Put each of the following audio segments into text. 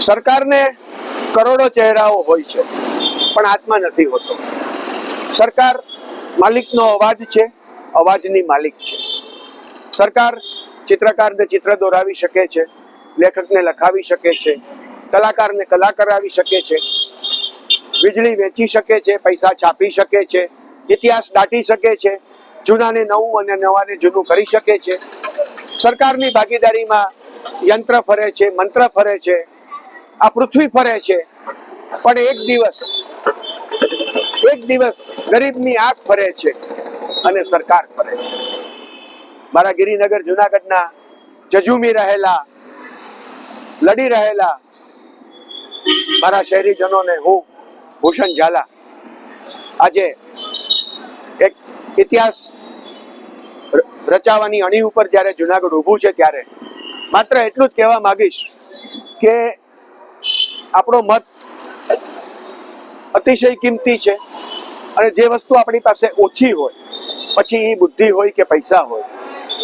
સરકારને કરોડો ચહેરાઓ હોય છે, પણ આત્મા નથી હોતો. સરકાર માલિકનો અવાજ છે, અવાજની માલિક છે. સરકાર ચિત્રકારને ચિત્ર દોરાવી શકે છે, લેખકને લખાવી શકે છે, કલાકારને કલા કરાવી શકે છે, વીજળી વેચી શકે છે, પૈસા છાપી શકે છે, ઇતિહાસ દાટી શકે છે, જૂનાને નવું અને નવાને જૂનું કરી શકે છે. સરકારની ભાગીદારીમાં યંત્ર ફરે છે, મંત્ર ફરે છે આ પૃથ્વી ફરે છે. પણ એક દિવસ એક દિવસ ગરીબની આંખ ફરે છે અને સરકાર ફરે છે. મારા ગિરિનગર, જુનાગઢના જજુમી રહેલા, લડી રહેલા મારા શહેરીજનોને હું ભૂષણ ઝાલા આજે એક ઇતિહાસ રચાવાની અણી ઉપર જ્યારે જુનાગઢ ઊભું છે ત્યારે માત્ર એટલું જ કહેવા માગીશ કે આપણો મત અતિશય કિંમતી છે. અને જે વસ્તુ આપણી પાસે ઓછી હોય, પછી એ બુદ્ધિ હોય કે પૈસા હોય,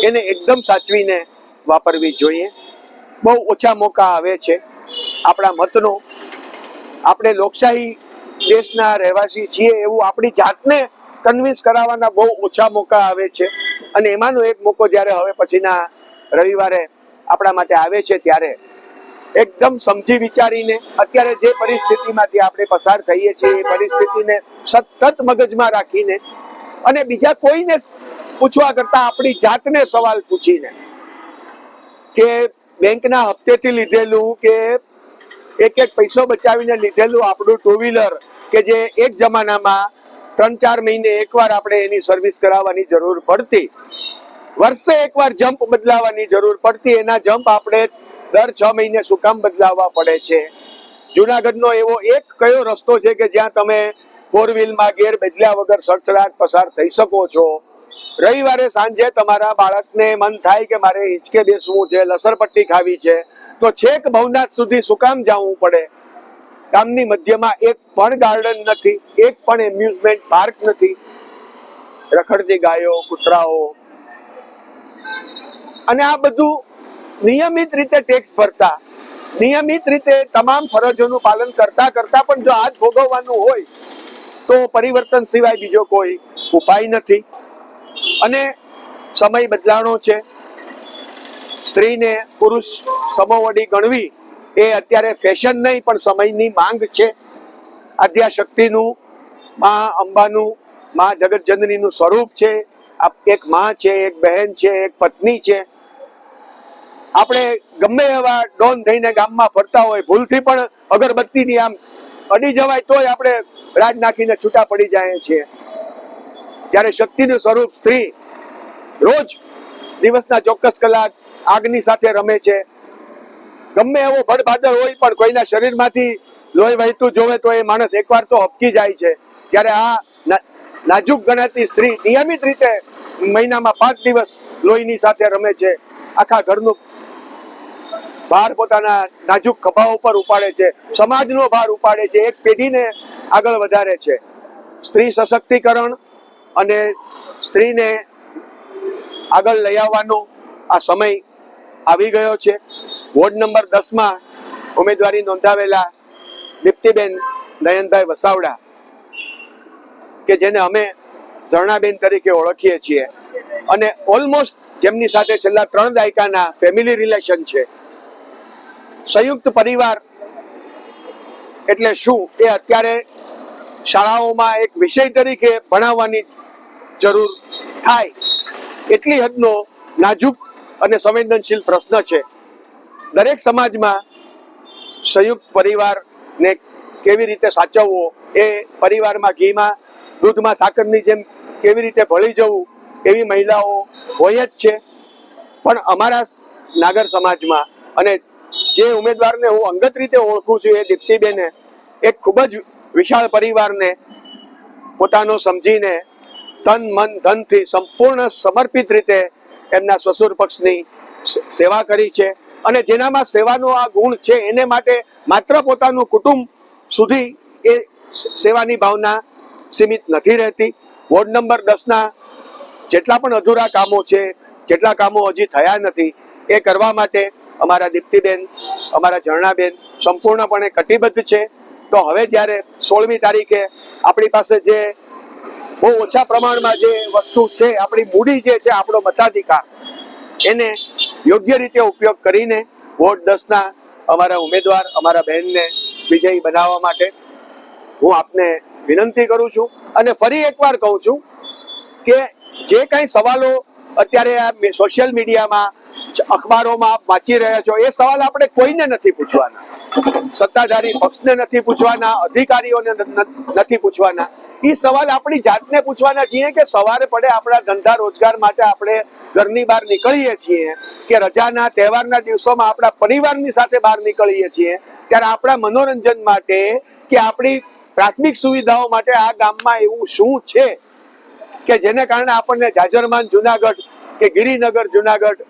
એને એકદમ સાચવીને વાપરવી જોઈએ. બહુ ઓછા મોકા આવે છે આપણા મતનો. આપણે લોકશાહી દેશના રહેવાસી છીએ એવું આપણી જાતને કન્વિન્સ કરાવવાના બહુ ઓછા મોકા આવે છે. અને એમાંનો એક મોકો જ્યારે હવે પછીના રવિવારે આપણા માટે આવે છે ત્યારે એકદમ સમજી વિચારીને અત્યારે જે પરિસ્થિતિમાંથી આપણે પસાર થઈએ છીએ, એ પરિસ્થિતિને સતત મગજમાં રાખીને અને બીજા કોઈને પૂછવા કરતા આપણી જાતને સવાલ પૂછીને કે બેંકના હપ્તેથી લીધેલું કે એક એક પૈસો બચાવીને લીધેલું આપણું ટુ વ્હીલર કે જે એક જમાનામાં ત્રણ ચાર મહિને એકવાર આપણે એની સર્વિસ કરાવવાની જરૂર પડતી, વર્ષે એકવાર જમ્પ બદલાવાની જરૂર પડતી, એના જમ્પ આપણે દર છ મહિને શું કામ બદલાવવા પડે છે? જુનાગઢનો એવો એક કયો રસ્તો છે કે જ્યાં તમે ફોર વ્હીલમાં ગેર બદલ્યા વગર સડસડાટ પસાર થઈ શકો છો? રવિવારે સાંજે તમારા બાળકને મન થાય કે મારે હિંચકે બેસવું છે, લસરપટ્ટી ખાવી છે, તો છેક ભવનાથ સુધી શું કામ જવું પડે? ગામની મધ્યમાં એક પણ ગાર્ડન નથી, એક પણ એમ્યુઝમેન્ટ પાર્ક નથી. રખડતી ગાયો, કૂતરાઓ. અને આ બધું નિયમિત રીતે ટેક્સ ભરતા નિયમિત રીતે તમામ ફરજોનું પાલન કરતા કરતા પણ જો આજ ભોગવવાનું હોય, તો પરિવર્તન સિવાય બીજો કોઈ ઉપાય નથી. અને સમય બદલાણો છે. સ્ત્રીને પુરુષ સમોવડી ગણવી એ અત્યારે ફેશન નહીં, પણ સમયની માંગ છે. આદ્યાશક્તિનું, મા અંબાનું, મા જગતજનનીનું સ્વરૂપ છે. એક માં છે, એક બહેન છે, એક પત્ની છે. આપણે ગમે એવા ડોન થઈને ગામમાં ફરતા હોય, ભૂલથી પણ અગરબત્તીની આમ અડી જવાય તોય આપણે રાજ નાખીને છૂટા પડી જાય છીએ. જ્યારે શક્તિનું સ્વરૂપ સ્ત્રી રોજ દિવસના ચોક્કસ કલાક આગની સાથે રમે છે. ગમે એવો ભડભાદર હોય પણ કોઈના શરીરમાંથી લોહી વહેતું જોવે તો એ માણસ એકવાર તો હપકી જાય છે. ત્યારે આ નાજુક ગણાતી સ્ત્રી નિયમિત રીતે મહિનામાં પાંચ દિવસ લોહીની સાથે રમે છે. આખા ઘરનું ભાર પોતાના નાજુક ખભા ઉપર ઉપાડે છે. સમાજનો ભાર ઉપાડે છે. એક પેઢીને આગળ વધારે છે. સ્ત્રી સશક્તિકરણ અને સ્ત્રીને આગળ લઈ આવવાનો આ સમય આવી ગયો છે. વોર્ડ નંબર દસમાં ઉમેદવારી નોંધાવેલા દીપ્તિબેન નયનભાઈ વસાવડા, કે જેને અમે ઝરણાબેન તરીકે ઓળખીએ છીએ. અને ઓલમોસ્ટ જેમની સાથે છેલ્લા ત્રણ દાયકાના ફેમિલી રિલેશન છે. સંયુક્ત પરિવાર એટલે શું? એ અત્યારે શાળાઓમાં એક વિષય તરીકે ભણાવવાની જરૂર થાય. એટલી હદનો નાજુક અને સંવેદનશીલ પ્રશ્ન છે. દરેક સમાજમાં સંયુક્ત પરિવારને કેવી રીતે સાચવવો? એ પરિવારમાં ઘીમાં, દૂધમાં સાકરની જેમ કેવી રીતે ભળી જવું? એવી મહિલાઓ હોય જ છે. પણ અમારા નાગર સમાજમાં અને જે ઉમેદવારને હું અંગત રીતે ઓળખું છું એ દીપ્તિબેને એક ખૂબ જ વિશાળ પરિવારને પોતાનો સમજીને તન, મન, ધનથી સંપૂર્ણ સમર્પિત રીતે એમના સસુર પક્ષની સેવા કરી છે અને જેનામાં સેવાનો આ ગુણ છે એને માટે માત્ર પોતાનું કુટુંબ સુધી એ સેવાની ભાવના સીમિત નથી રહેતી. વોર્ડ નંબર દસના જેટલા પણ અધૂરા કામો છે, જેટલા કામો હજી થયા નથી, એ કરવા માટે અમારા દીપ્તિબેન, અમારા ઝરણાબેન સંપૂર્ણપણે કટિબદ્ધ છે. તો હવે જ્યારે સોળમી તારીખે આપણી પાસે જે બહુ ઓછા પ્રમાણમાં જે વસ્તુ છે, આપણી મૂડી જે છે, આપણો મતાધિકાર, એને યોગ્ય રીતે ઉપયોગ કરીને વોટ દસના અમારા ઉમેદવાર, અમારા બહેનને વિજયી બનાવવા માટે હું આપને વિનંતી કરું છું. અને ફરી એકવાર કહું છું કે જે કાંઈ સવાલો અત્યારે આ સોશિયલ મીડિયામાં અખબારોમાં વાંચી રહ્યા છો. એ સવાલ આપણે કોઈને નથી પૂછવાના. સત્તાધારી પક્ષને નથી પૂછવાના, અધિકારીઓને નથી પૂછવાના. એ સવાલ આપણી જાતને પૂછવાના છીએ કે સવારે પડે આપણા ધંધા રોજગાર માટે આપણે ઘરની બહાર નીકળીએ છીએ કે રજાના તહેવારના દિવસોમાં આપણા પરિવારની સાથે બહાર નીકળીએ છીએ, ત્યારે આપણા મનોરંજન માટે કે આપણી પ્રાથમિક સુવિધાઓ માટે આ ગામમાં એવું શું છે કે જેને કારણે આપણને જાજરમાન જુનાગઢ કે ગિરિનગર જુનાગઢ